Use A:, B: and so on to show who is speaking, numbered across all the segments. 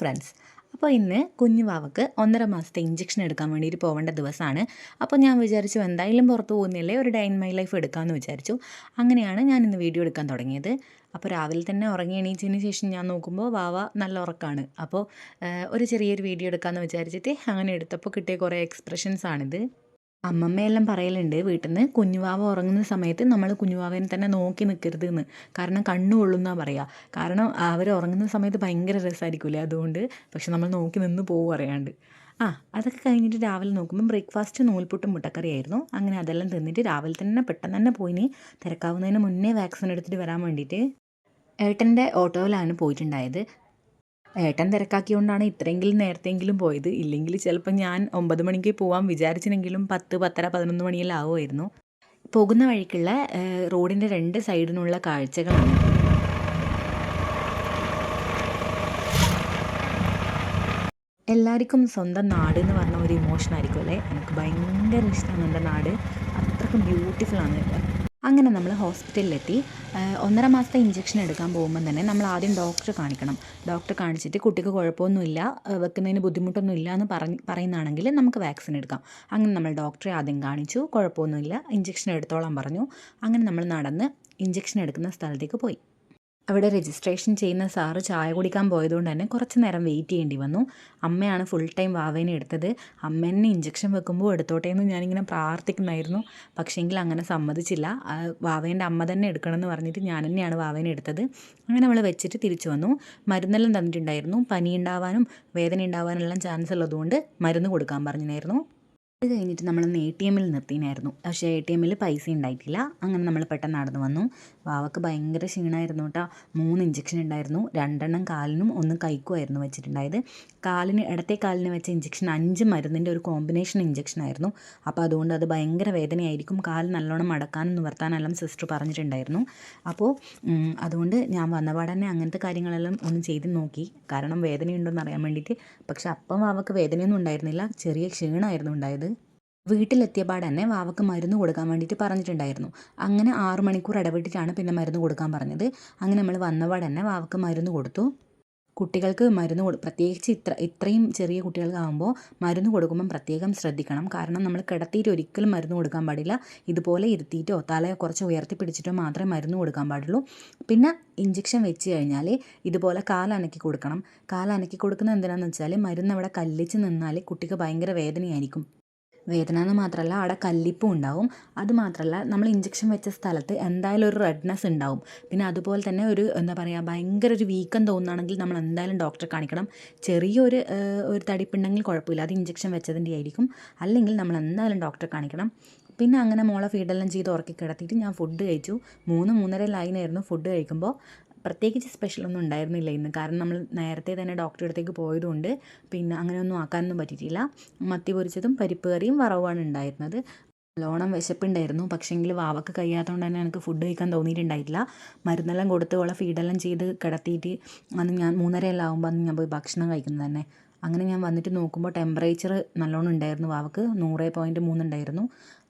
A: Friends അപ്പോൾ ഇന്ന് കുഞ്ഞു വാവക്ക് ഒന്നര മാസത്തെ ഇഞ്ചക്ഷൻ എടുക്കാൻ വേണ്ടിയിട്ട് പോകേണ്ട ദിവസമാണ്. അപ്പോൾ ഞാൻ വിചാരിച്ചു എന്തായാലും പുറത്ത് പോകുന്നില്ലേ ഒരു ഡൈൻ മൈ ലൈഫ് എടുക്കാമെന്ന് വിചാരിച്ചു. അങ്ങനെയാണ് ഞാൻ ഇന്ന് വീഡിയോ എടുക്കാൻ തുടങ്ങിയത്. അപ്പോൾ രാവിലെ തന്നെ ഉറങ്ങി എണീച്ചതിന് ശേഷം ഞാൻ നോക്കുമ്പോൾ വാവ നല്ല ഉറക്കമാണ് അപ്പോൾ ഒരു ചെറിയൊരു വീഡിയോ എടുക്കാമെന്ന് വിചാരിച്ചിട്ട് അങ്ങനെ എടുത്തപ്പോൾ കിട്ടിയ കുറേ എക്സ്പ്രഷൻസ് ആണിത്. അമ്മമ്മയെല്ലാം പറയലുണ്ട് വീട്ടിൽ നിന്ന് കുഞ്ഞുവാവ ഉറങ്ങുന്ന സമയത്ത് നമ്മൾ കുഞ്ഞുവാവേനെ തന്നെ നോക്കി നിൽക്കരുത് എന്ന് കാരണം കണ്ണു കൊള്ളുന്നാ പറയുക കാരണം അവർ ഉറങ്ങുന്ന സമയത്ത് ഭയങ്കര രസമായിരിക്കില്ലേ അതുകൊണ്ട് പക്ഷെ നമ്മൾ നോക്കി നിന്ന് പോകും അറിയാണ്ട്. ആ അതൊക്കെ കഴിഞ്ഞിട്ട് രാവിലെ നോക്കുമ്പോൾ ബ്രേക്ക്ഫാസ്റ്റ് നൂൽപുട്ടും മുട്ടക്കറിയായിരുന്നു അങ്ങനെ അതെല്ലാം തിന്നിട്ട് രാവിലെ തന്നെ പെട്ടെന്ന് തന്നെ പോയിന്. തിരക്കാവുന്നതിന് മുന്നേ വാക്സിൻ എടുത്തിട്ട് വരാൻ വേണ്ടിയിട്ട് ഏട്ടന്റെ ഓട്ടോയിലാണ് പോയിട്ടുണ്ടായത്. ഏട്ടൻ തിരക്കാക്കിയോണ്ടാണ് ഇത്രയെങ്കിലും നേരത്തെങ്കിലും പോയത്. ഇല്ലെങ്കിൽ ചിലപ്പോൾ ഞാൻ ഒമ്പത് മണിക്ക് പോകാൻ വിചാരിച്ചിനെങ്കിലും പത്ത് പത്തര പതിനൊന്ന് മണിയെല്ലാം ആവുമായിരുന്നു. പോകുന്ന വഴിക്കുള്ള റോഡിന്റെ രണ്ട് സൈഡിനുള്ള കാഴ്ചകളാണ്. എല്ലാവർക്കും സ്വന്തം നാട് എന്ന് പറഞ്ഞ ഒരു ഇമോഷൻ ആയിരിക്കും അല്ലേ? എനിക്ക് ഭയങ്കര ഇഷ്ടമാണ് എന്റെ നാട്. അത്രക്കും ബ്യൂട്ടിഫുൾ ആണ്. അങ്ങനെ നമ്മൾ ഹോസ്പിറ്റലിലെത്തി ഒന്നര മാസത്തെ ഇഞ്ചക്ഷൻ എടുക്കാൻ പോകുമ്പോൾ തന്നെ നമ്മൾ ആദ്യം ഡോക്ടറെ കാണിക്കണം. ഡോക്ടറെ കാണിച്ചിട്ട് കുട്ടിക്ക് കുഴപ്പമൊന്നുമില്ല വെക്കുന്നതിന് ബുദ്ധിമുട്ടൊന്നും ഇല്ല എന്ന് പറഞ്ഞ് പറയുന്നതാണെങ്കിൽ നമുക്ക് വാക്സിൻ എടുക്കാം. അങ്ങനെ നമ്മൾ ഡോക്ടറെ ആദ്യം കാണിച്ചു കുഴപ്പമൊന്നുമില്ല ഇഞ്ചക്ഷൻ എടുത്തോളാൻ പറഞ്ഞു. അങ്ങനെ നമ്മൾ നടന്ന് ഇഞ്ചക്ഷൻ എടുക്കുന്ന സ്ഥലത്തേക്ക് പോയി. അവിടെ രജിസ്ട്രേഷൻ ചെയ്യുന്ന സാറ് ചായ കുടിക്കാൻ പോയതുകൊണ്ട് തന്നെ കുറച്ച് നേരം വെയിറ്റ് ചെയ്യേണ്ടി വന്നു. അമ്മയാണ് ഫുൾ ടൈം വാവേനെ എടുത്തത്. അമ്മ എന്നെ ഇഞ്ചക്ഷൻ വെക്കുമ്പോൾ എടുത്തോട്ടെ എന്ന് ഞാനിങ്ങനെ പ്രാർത്ഥിക്കുന്നായിരുന്നു. പക്ഷേങ്കിൽ അങ്ങനെ സമ്മതിച്ചില്ല. വാവേന്റെ അമ്മ തന്നെ എടുക്കണമെന്ന് പറഞ്ഞിട്ട് ഞാൻ തന്നെയാണ് വാവേനെ എടുത്തത്. അങ്ങനെ അവൾ വെച്ചിട്ട് തിരിച്ചു വന്നു. മരുന്നെല്ലാം തന്നിട്ടുണ്ടായിരുന്നു. പനി ഉണ്ടാവാനും വേദന ഉണ്ടാവാനെല്ലാം ചാൻസ് ഉള്ളതുകൊണ്ട് മരുന്ന് കൊടുക്കാൻ പറഞ്ഞിട്ടുണ്ടായിരുന്നു അത് കഴിഞ്ഞിട്ട് നമ്മളൊന്ന് എ ടി എമ്മിൽ നിർത്തിനായിരുന്നു പക്ഷേ എ ടി എമ്മിൽ പൈസ ഉണ്ടായിട്ടില്ല. അങ്ങനെ നമ്മൾ പെട്ടെന്ന് നടന്നു വന്നു. വാവക്ക് ഭയങ്കര ക്ഷീണമായിരുന്നു കേട്ടോ. മൂന്ന് ഇഞ്ചക്ഷൻ ഉണ്ടായിരുന്നു. രണ്ടെണ്ണം കാലിനും ഒന്ന് കൈക്കുമായിരുന്നു വെച്ചിട്ടുണ്ടായത്. കാലിന് ഇടത്തെ കാലിന് വെച്ച ഇഞ്ചക്ഷൻ അഞ്ച് മരുന്നിന്റെ ഒരു കോമ്പിനേഷൻ ഇഞ്ചക്ഷൻ ആയിരുന്നു. അപ്പോൾ അതുകൊണ്ട് അത് ഭയങ്കര വേദനയായിരിക്കും. കാൽ നല്ലോണം മടക്കാനും നിവർത്താനെല്ലാം സിസ്റ്റർ പറഞ്ഞിട്ടുണ്ടായിരുന്നു. അപ്പോൾ അതുകൊണ്ട് ഞാൻ വന്നപാടെ തന്നെ അങ്ങനത്തെ കാര്യങ്ങളെല്ലാം ഒന്ന് ചെയ്ത് നോക്കി. കാരണം വേദനയുണ്ടോയെന്ന് അറിയാൻ വേണ്ടിയിട്ട്. പക്ഷേ അപ്പം വാവക്ക് വേദനയൊന്നും ഉണ്ടായിരുന്നില്ല. ചെറിയ ക്ഷീണമായിരുന്നു ഉണ്ടായത്. വീട്ടിലെത്തിയ പാടെ തന്നെ വാവക്ക് മരുന്ന് കൊടുക്കാൻ വേണ്ടിയിട്ട് പറഞ്ഞിട്ടുണ്ടായിരുന്നു. അങ്ങനെ ആറു മണിക്കൂർ ഇടവിട്ടിട്ടാണ് പിന്നെ മരുന്ന് കൊടുക്കാൻ പറഞ്ഞത്. അങ്ങനെ നമ്മൾ വന്നപാടെ തന്നെ വാവക്ക് മരുന്ന് കൊടുത്തു. കുട്ടികൾക്ക് മരുന്ന് കൊടു പ്രത്യേകിച്ച് ഇത്ര ഇത്രയും ചെറിയ കുട്ടികൾക്കാകുമ്പോൾ മരുന്ന് കൊടുക്കുമ്പം പ്രത്യേകം ശ്രദ്ധിക്കണം. കാരണം നമ്മൾ കിടത്തിയിട്ട് ഒരിക്കലും മരുന്ന് കൊടുക്കാൻ പാടില്ല. ഇതുപോലെ ഇരുത്തിയിട്ടോ തലയോ കുറച്ച് ഉയർത്തി പിടിച്ചിട്ടോ മാത്രമേ മരുന്ന് കൊടുക്കാൻ പാടുള്ളൂ. പിന്നെ ഇഞ്ചക്ഷൻ വെച്ച് കഴിഞ്ഞാൽ ഇതുപോലെ കാലനക്കി കൊടുക്കണം. കാലനക്കി കൊടുക്കുന്നത് എന്തിനാണെന്ന് വെച്ചാൽ മരുന്ന് അവിടെ കല്ലിച്ച് നിന്നാൽ കുട്ടിക്ക് ഭയങ്കര വേദനയായിരിക്കും. വേദന എന്ന് മാത്രമല്ല അവിടെ കല്ലിപ്പും ഉണ്ടാവും. അത് മാത്രമല്ല നമ്മൾ ഇഞ്ചക്ഷൻ വെച്ച സ്ഥലത്ത് എന്തായാലും ഒരു റെഡ്നെസ് ഉണ്ടാവും. പിന്നെ അതുപോലെ തന്നെ ഒരു എന്താ പറയുക ഭയങ്കര ഒരു വീക്കം തോന്നുകയാണെങ്കിൽ നമ്മൾ എന്തായാലും ഡോക്ടറെ കാണിക്കണം. ചെറിയൊരു ഒരു തടിപ്പുണ്ടെങ്കിൽ കുഴപ്പമില്ല. അത് ഇഞ്ചക്ഷൻ വെച്ചതിന്റെ ആയിരിക്കും. അല്ലെങ്കിൽ നമ്മൾ എന്തായാലും ഡോക്ടറെ കാണിക്കണം. പിന്നെ അങ്ങനെ മോളെ ഫീഡെല്ലാം ചെയ്ത് ഉറക്കി കിടത്തിയിട്ട് ഞാൻ ഫുഡ് കഴിച്ചു. മൂന്ന് മൂന്നര ലൈനായിരുന്നു ഫുഡ് കഴിക്കുമ്പോൾ പ്രത്യേകിച്ച് സ്പെഷ്യലൊന്നും ഉണ്ടായിരുന്നില്ല ഇന്ന്. കാരണം നമ്മൾ നേരത്തെ തന്നെ ഡോക്ടറുടെ അടുത്തേക്ക് പോയതുകൊണ്ട് പിന്നെ അങ്ങനെയൊന്നും ആക്കാനൊന്നും പറ്റിയിട്ടില്ല. മത്തി പൊരിച്ചതും പരിപ്പ് കറിയും വറവുമാണ് ഉണ്ടായിരുന്നത്. നല്ലോണം വിശപ്പുണ്ടായിരുന്നു. പക്ഷേങ്കിൽ വാവക്ക് കഴിയാത്തതുകൊണ്ട് തന്നെ എനിക്ക് ഫുഡ് കഴിക്കാൻ തോന്നിയിട്ടുണ്ടായിട്ടില്ല. മരുന്നെല്ലാം കൊടുത്ത് ഓളെ ഫീഡെല്ലാം ചെയ്ത് കിടത്തിയിട്ട് അന്ന് ഞാൻ മൂന്നരയെല്ലാം ആകുമ്പോൾ അന്ന് ഞാൻ പോയി ഭക്ഷണം കഴിക്കുന്നത് തന്നെ. അങ്ങനെ ഞാൻ വന്നിട്ട് നോക്കുമ്പോൾ ടെമ്പറേച്ചർ നല്ലോണം ഉണ്ടായിരുന്നു വാവക്ക്. നൂറ് പോയിന്റ് മൂന്നുണ്ടായിരുന്നു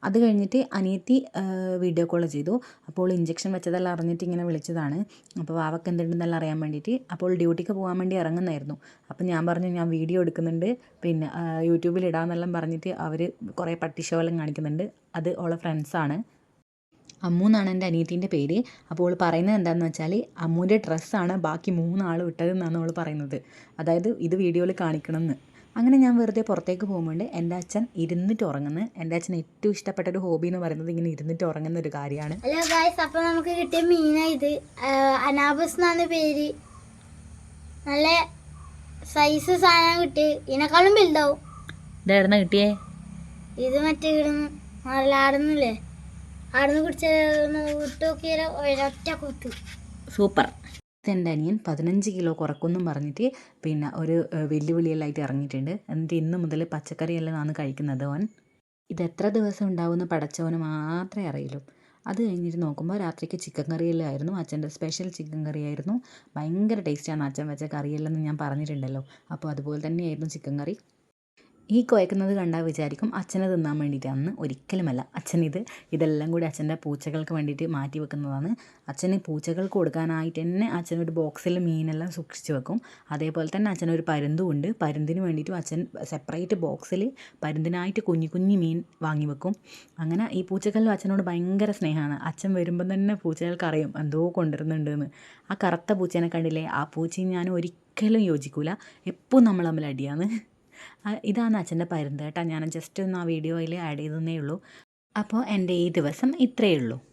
A: അത് കഴിഞ്ഞിട്ട് അനിയത്തി വീഡിയോ കോൾ ചെയ്തു. അപ്പോൾ ഇഞ്ചക്ഷൻ വെച്ചതെല്ലാം അറിഞ്ഞിട്ട് ഇങ്ങനെ വിളിച്ചതാണ്. അപ്പോൾ വാവക്ക് എന്തുണ്ടെന്നെല്ലാം അറിയാൻ വേണ്ടിയിട്ട് അപ്പോൾ ഡ്യൂട്ടിക്ക് പോകാൻ വേണ്ടി ഇറങ്ങുന്നായിരുന്നു. അപ്പോൾ ഞാൻ പറഞ്ഞു ഞാൻ വീഡിയോ എടുക്കുന്നുണ്ട്. പിന്നെ യൂട്യൂബിൽ ഇടാമെന്നെല്ലാം പറഞ്ഞിട്ട് അവർ കുറേ പട്ടിഷോ എല്ലാം കാണിക്കുന്നുണ്ട്. അത് ഓളെ ഫ്രണ്ട്സാണ് അമ്മു എന്നാണ് എന്റെ അനിയത്തിന്റെ പേര്. അപ്പോൾ അവൾ പറയുന്നത് എന്താണെന്ന് വെച്ചാൽ അമ്മുവിന്റെ ഡ്രസ്സാണ് ബാക്കി മൂന്നാൾ ഇട്ടതെന്നാണ് അവൾ പറയുന്നത്. അതായത് ഇത് വീഡിയോയിൽ കാണിക്കണം എന്ന് അങ്ങനെ ഞാൻ വെറുതെ പുറത്തേക്ക് പോകുമ്പോൾ എന്റെ അച്ഛൻ ഇരുന്നിട്ട് ഉറങ്ങുന്നത് എന്റെ അച്ഛൻ ഏറ്റവും ഇഷ്ടപ്പെട്ട ഒരു ഹോബി എന്ന് പറയുന്നത് ഇങ്ങനെ ഇരുന്നിട്ട് ഉറങ്ങുന്ന ഒരു കാര്യമാണ്.
B: ഹലോ ഗായ്സ് അപ്പോൾ നമുക്ക് കിട്ടിയ മീനായത് അനാബസ് എന്നാണ് പേര്. നല്ല സൈസ് സാധനം കിട്ടി. ഇതിനേക്കാളും വലുതാവും.
A: ഇതായിരുന്നു കിട്ടിയേ?
B: ഇത് മറ്റേ ഇടുന്നു നല്ല കുടിച്ച
A: സൂപ്പർ. എന്റെ അനിയൻ പതിനഞ്ച് കിലോ കുറക്കുമെന്നും പറഞ്ഞിട്ട് പിന്നെ ഒരു ഏഹ്, വെല്ലുവിളിയെല്ലാമായിട്ട് ഇറങ്ങിയിട്ടുണ്ട്. എന്നിട്ട് ഇന്ന് മുതൽ പച്ചക്കറിയെല്ലാം ആണ് കഴിക്കുന്നത് അവൻ ഇത് എത്ര ദിവസം ഉണ്ടാവുമെന്ന് പടച്ചവന് മാത്രമേ അറിയുള്ളൂ അത് കഴിഞ്ഞിട്ട് നോക്കുമ്പോൾ രാത്രിക്ക് ചിക്കൻ കറിയെല്ലാമായിരുന്നു അച്ഛന്റെ സ്പെഷ്യൽ ചിക്കൻ കറിയായിരുന്നു ഭയങ്കര ടേസ്റ്റാണ് അച്ഛൻ വെച്ച കറിയെല്ലാം എന്ന് ഞാൻ പറഞ്ഞിട്ടുണ്ടല്ലോ. അപ്പോൾ അതുപോലെ തന്നെയായിരുന്നു ചിക്കൻ കറി. ഈ കുഴക്കുന്നത് കണ്ടാൽ വിചാരിക്കും അച്ഛനെ തിന്നാൻ വേണ്ടിയിട്ടാണ് ഒരിക്കലുമല്ല. അച്ഛൻ ഇത് ഇതെല്ലാം കൂടി അച്ഛന്റെ പൂച്ചകൾക്ക് വേണ്ടിയിട്ട് മാറ്റി വെക്കുന്നതാണ്. അച്ഛന് പൂച്ചകൾക്ക് കൊടുക്കാനായിട്ട് തന്നെ അച്ഛൻ ഒരു ബോക്സിൽ മീനെല്ലാം സൂക്ഷിച്ച് വെക്കും. അതേപോലെ തന്നെ അച്ഛനൊരു പരുന്തും ഉണ്ട്. പരുന്തിന് വേണ്ടിയിട്ടും അച്ഛൻ സെപ്പറേറ്റ് ബോക്സിൽ പരുന്തിനായിട്ട് കുഞ്ഞു കുഞ്ഞു മീൻ വാങ്ങി വെക്കും. അങ്ങനെ ഈ പൂച്ചകളിലും അച്ഛനോട് ഭയങ്കര സ്നേഹമാണ്. അച്ഛൻ വരുമ്പം തന്നെ പൂച്ചകൾക്ക് അറിയും എന്തോ കൊണ്ടുവരുന്നുണ്ടെന്ന്. ആ കറുത്ത പൂച്ചേനെ കണ്ടില്ലേ? ആ പൂച്ചയും ഞാൻ ഒരിക്കലും യോജിക്കൂല. എപ്പോൾ നമ്മൾ തമ്മിൽ അടിയാണ്? ഇതാണ് അച്ഛന്റെ പരുന്ത് കേട്ടോ. ഞാൻ ജസ്റ്റ് ഒന്ന് ആ വീഡിയോയിൽ ആഡ് ചെയ്തതേ ഉള്ളൂ. അപ്പോൾ എന്റെ ഈ ദിവസം ഇത്രയേ ഉള്ളൂ.